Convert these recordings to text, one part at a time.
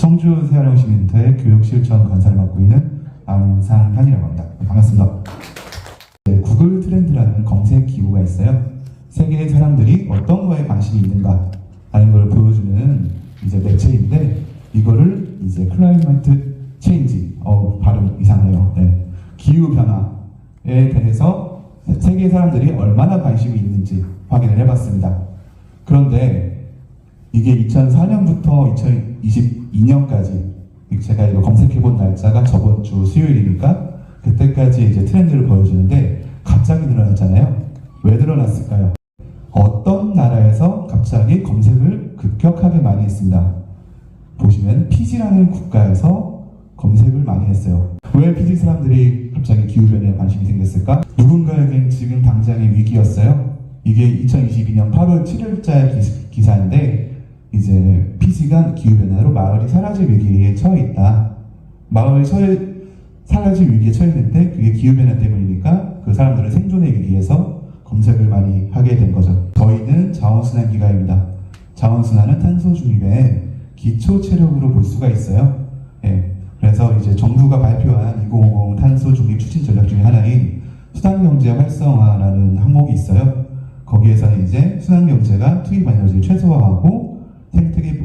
청주 세아령시민터의 교육실천 간사를 맡고 있는 안상현이라고 합니다. 반갑습니다. 네, 구글 트렌드라는 검색 기구가 있어요. 세계의 사람들이 어떤 거에 관심이 있는가 하는 걸 보여주는 이제 매체인데 이거를 이제 클라이먼트 체인지 어 발음 이상해요. 네. 기후 변화에 대해서 세계 사람들이 얼마나 관심이 있는지 확인을 해봤습니다. 그런데 이게 2004년부터 2022년까지 제가 이거 검색해본 날짜가 저번 주 수요일이니까 그때까지 이제 트렌드를 보여주는데 갑자기 늘어났잖아요. 왜 늘어났을까요? 어떤 나라에서 갑자기 검색을 급격하게 많이 했습니다. 보시면 피지라는 국가에서 검색을 많이 했어요. 왜 피지 사람들이 갑자기 기후변화에 관심이 생겼을까? 누군가에겐 지금 당장의 위기였어요. 이게 2022년 8월 7일자 기사인데 이제 피지가 기후변화로 마을이 사라질 위기에 처해 있다. 마을이 처해, 사라질 위기에 처했는데 그게 기후변화 때문이니까 그 사람들은 생존의 위기에서 검색을 많이 하게 된 거죠. 저희는 자원순환 기가입니다. 자원순환은 탄소 중립의 기초 체력으로 볼 수가 있어요. 예. 그래서 이제 정부가 발표한 2050 탄소 중립 추진 전략 중에 하나인 수단 경제 활성화라는 항목이 있어요. 거기에서는 이제 순환 경제가 투입 에너지를 최소화하고 생태계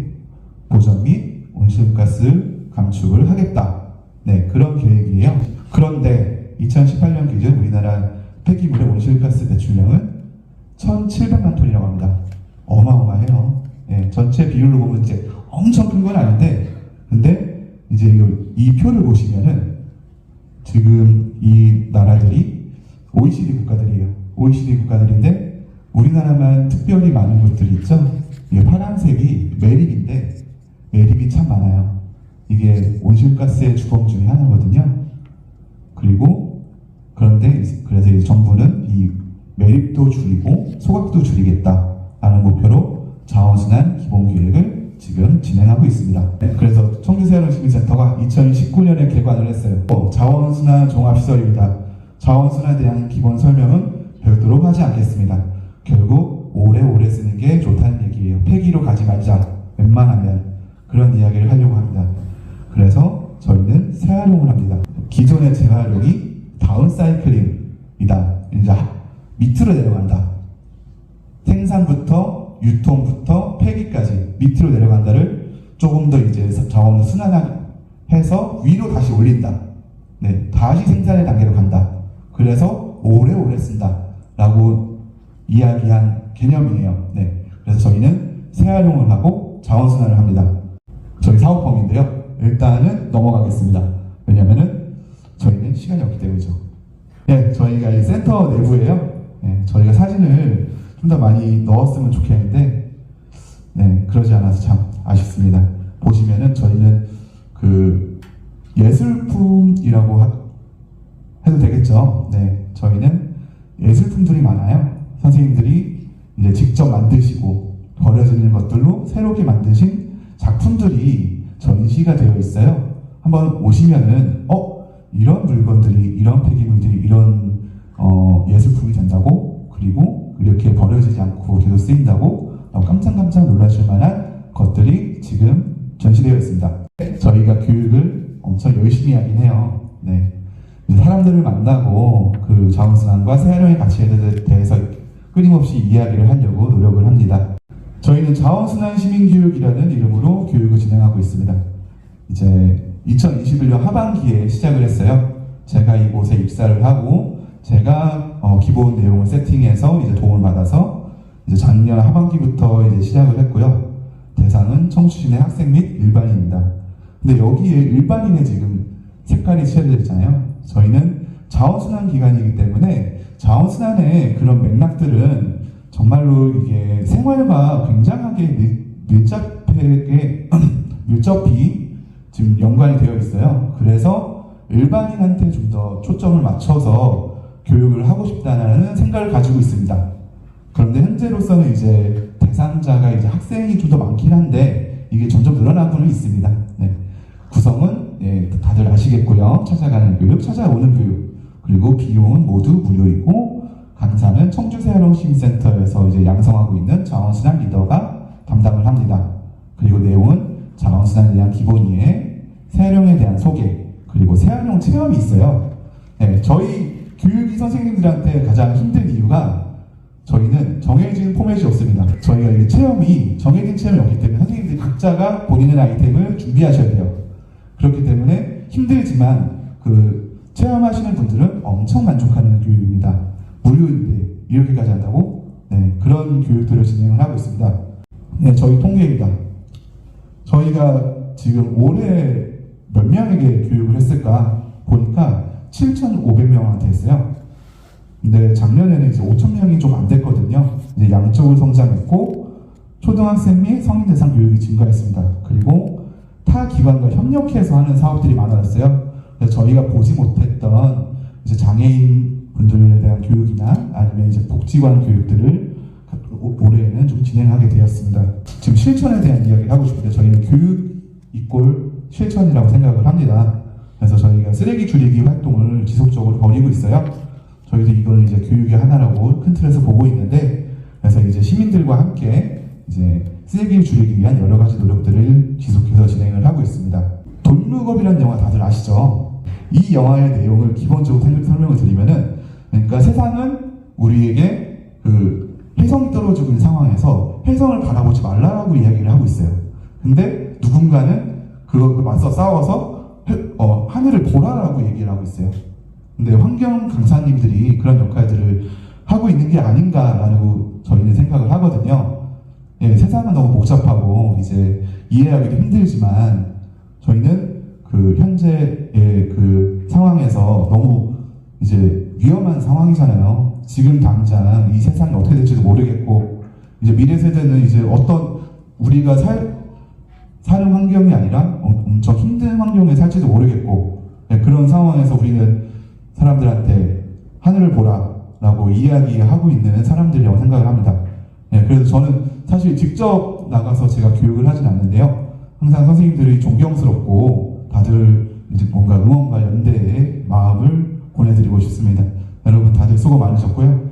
보전 및 온실가스 감축을 하겠다. 네, 그런 계획이에요. 그런데 2018년 기준 우리나라 폐기물의 온실가스 배출량은 1,700만 톤이라고 합니다. 어마어마해요. 예, 전체 비율로 보면 이제 엄청 큰 건 아닌데, 근데 이제 이, 이 표를 보시면은 지금 이 나라들이 OECD 국가들이에요. OECD 국가들인데 우리나라만 특별히 많은 곳들이 있죠. 이게 파란색이 매립인데 매립이 참 많아요. 이게 온실가스의 주범 중에 하나거든요. 그리고 그런데 그래서 이 정부는 이 매립도 줄이고 소각도 줄이겠다라는 목표로 자원순환 기본계획을 지금 진행하고 있습니다. 네, 그래서 청주세아시민센터가 2019년에 개관을 했어요. 어, 자원순환 종합시설입니다. 자원순환에 대한 기본 설명은 별도로 하지 않겠습니다. 결국 오래오래 쓰는 게 좋다는 얘기예요. 폐기로 가지 말자. 웬만하면 그런 이야기를 하려고 합니다. 그래서 저희는 재활용을 합니다. 기존의 재활용이 다운사이클링이다. 이제 밑으로 내려간다. 생산부터 유통부터 폐기까지 밑으로 내려간다를 조금 더 이제 자원을 순환해서 위로 다시 올린다. 네, 다시 생산의 단계로 간다. 그래서 오래오래 쓴다. 라고 이야기한 개념이에요. 네, 그래서 저희는 재활용을 하고 자원순환을 합니다. 저희 사업범인데요. 일단은 넘어가겠습니다. 왜냐면은 저희는 시간이 없기 때문이죠. 네, 저희가 이 센터 내부에요. 네, 저희가 사진을 좀 더 많이 넣었으면 좋겠는데, 네, 그러지 않아서 참 아쉽습니다. 보시면은 저희는 그 예술품이라고 하- 해도 되겠죠. 네, 저희는 예술품들이 많아요. 선생님들이 이제 직접 만드시고 버려지는 것들로 새롭게 만드신 작품들이 전시가 되어 있어요. 한번 오시면은 어 이런 물건들이 이런 폐기물들이 이런 어, 예술품이 된다고 그리고 이렇게 버려지지 않고 계속 쓰인다고 어, 깜짝깜짝 놀라실 만한 것들이 지금 전시되어 있습니다. 저희가 교육을 엄청 열심히 하긴 해요. 네. 사람들을 만나고 그 자원순환과 새활용의 가치에 대해서 끊임없이 이야기를 하려고 노력을 합니다. 저희는 자원순환 시민교육이라는 이름으로 교육을 진행하고 있습니다. 이제 2021년 하반기에 시작을 했어요. 제가 이곳에 입사를 하고 제가 어, 기본 내용을 세팅해서 이제 도움을 받아서 이제 작년 하반기부터 이제 시작을 했고요. 대상은 청주시내 학생 및 일반인입니다. 근데 여기에 일반인의 지금 색깔이 칠해져 있잖아요. 저희는 자원순환 기관이기 때문에 자원순환의 그런 맥락들은 정말로 이게 생활과 굉장하게 밀- 밀접하게 밀접히 지금 연관이 되어 있어요. 그래서 일반인한테 좀 더 초점을 맞춰서 교육을 하고 싶다는 생각을 가지고 있습니다. 그런데 현재로서는 이제 대상자가 이제 학생이 좀 더 많긴 한데 이게 점점 늘어나고는 있습니다. 네. 구성은 예, 다들 아시겠고요. 찾아가는 교육, 찾아오는 교육, 그리고 비용은 모두 무료이고 강사는 청주세아롱시민센터에서 이제 양성하고 있는 자원순환 리더가 담당을 합니다. 그리고 내용은 자원순환에 대한 기본 이해, 새활용에 대한 소개, 그리고 새활용 체험이 있어요. 네, 저희 교육이 선생님들한테 가장 힘든 이유가 저희는 정해진 포맷이 없습니다. 저희가 이 체험이 정해진 체험이 없기 때문에 선생님들이 각자가 본인의 아이템을 준비하셔야 돼요. 그렇기 때문에 힘들지만 그 체험하시는 분들은 엄청 만족하는 교육입니다. 무료인데 이렇게까지 한다고? 네, 그런 교육들을 진행을 하고 있습니다. 네, 저희 통계입니다. 저희가 지금 올해 몇 명에게 교육을 했을까 보니까 7,500명한테 했어요. 근데 작년에는 이제 5,000명이 좀 안 됐거든요. 이제 양적으로 성장했고 초등학생 및 성인 대상 교육이 증가했습니다. 그리고 타 기관과 협력해서 하는 사업들이 많아졌어요. 그래서 저희가 보지 못했던 이제 장애인 분들에 대한 교육이나 아니면 이제 복지관 교육들을 오- 올해는 좀 진행하게 되었습니다. 지금 실천에 대한 이야기를 하고 싶은데 저희는 교육 이꼴 실천이라고 생각을 합니다. 그래서 저희가 쓰레기 줄이기 활동을 지속적으로 벌이고 있어요. 저희도 이걸 이제 교육의 하나라고 큰 틀에서 보고 있는데 그래서 이제 시민들과 함께 이제 쓰레기를 줄이기 위한 여러 가지 노력들을 지속해서 진행을 하고 있습니다. 돈룩업이라는 영화 다들 아시죠? 이 영화의 내용을 기본적으로 설- 설명을 드리면은 그러니까 세상은 우리에게 그 혜성이 떨어지고 있는 상황에서 혜성을 바라보지 말라라고 이야기를 하고 있어요. 근데 누군가는 그거 맞서 싸워서 해- 어, 하늘을 보라라고 얘기를 하고 있어요. 근데 환경 강사님들이 그런 역할들을 하고 있는 게 아닌가라고 저희는 생각을 하거든요. 예, 세상은 너무 복잡하고 이제 이해하기도 힘들지만 저희는 그 현재의 그 상황에서 너무 이제 위험한 상황이잖아요. 지금 당장 이 세상이 어떻게 될지도 모르겠고 이제 미래 세대는 이제 어떤 우리가 살 사는 환경이 아니라 엄- 엄청 힘든 환경에 살지도 모르겠고 예, 그런 상황에서 우리는 사람들한테 하늘을 보라라고 이야기하고 있는 사람들이라고 생각을 합니다. 예, 그래서 저는 사실 직접 나가서 제가 교육을 하진 않는데요. 항상 선생님들이 존경스럽고 다들 이제 뭔가 응원과 연대의 마음을 보내드리고 싶습니다. 여러분 다들 수고 많으셨고요.